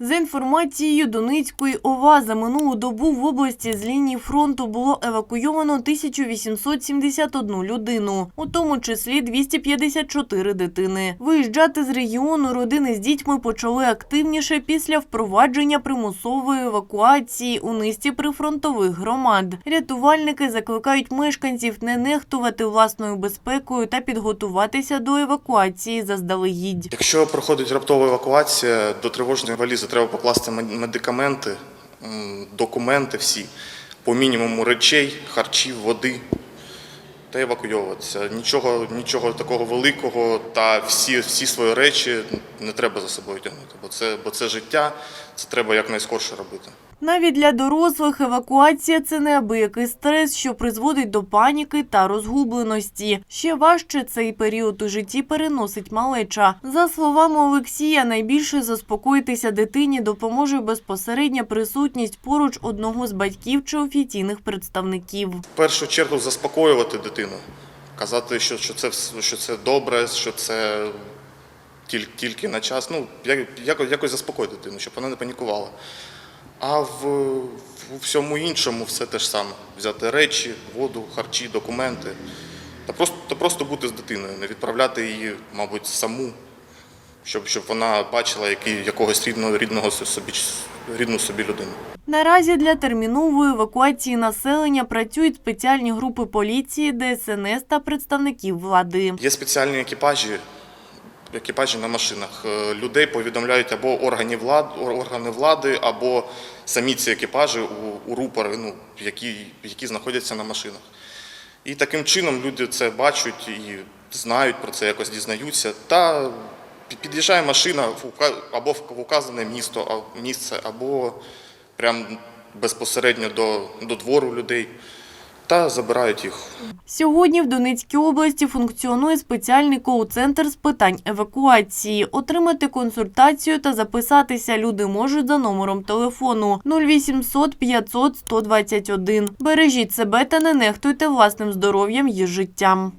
За інформацією Доницької ОВА, за минулу добу в області з лінії фронту було евакуйовано 1871 людину, у тому числі 254 дитини. Виїжджати з регіону родини з дітьми почали активніше після впровадження примусової евакуації у низці прифронтових громад. Рятувальники закликають мешканців не нехтувати власною безпекою та підготуватися до евакуації заздалегідь. Якщо проходить раптова евакуація, до тривожної валізи треба покласти медикаменти, документи всі, по мінімуму речей, харчів, води та евакуйовуватися. Нічого, нічого такого великого та всі, всі свої речі не треба за собою тягнути, бо це, бо це життя, це треба якнайскорше робити. Навіть для дорослих евакуація це неабиякий стрес, що призводить до паніки та розгубленості. Ще важче цей період у житті переносить малеча. За словами Олексія, найбільше заспокоїтися дитині допоможе безпосередня присутність поруч одного з батьків чи офіційних представників. В першу чергу заспокоювати дитину, казати, що, що, це, що це добре, що це тільки, тільки на час. Ну, якось, якось заспокоїти дитину, щоб вона не панікувала. А в, в всьому іншому все те ж саме. Взяти речі, воду, харчі, документи. Та просто, та просто бути з дитиною, не відправляти її, мабуть, саму, щоб, щоб вона бачила який, якогось рідного, рідного собі, рідну собі людину. Наразі для термінової евакуації населення працюють спеціальні групи поліції, ДСНС та представників влади. Є спеціальні екіпажі, екіпажі на машинах. Е, Людей повідомляють або органи влади, органи влади, або самі ці екіпажі у, у рупори, ну, які, які знаходяться на машинах. І таким чином люди це бачать і знають про це, якось дізнаються. Та під'їжджає машина в або в указане місто, місце, або прямо безпосередньо до, до двору людей та забирають їх Сьогодні в Донецькій області функціонує спеціальний коу-центр з питань евакуації. Отримати консультацію та записатися люди можуть за номером телефону 0800 500 121. Бережіть себе та не нехтуйте власним здоров'ям і життям.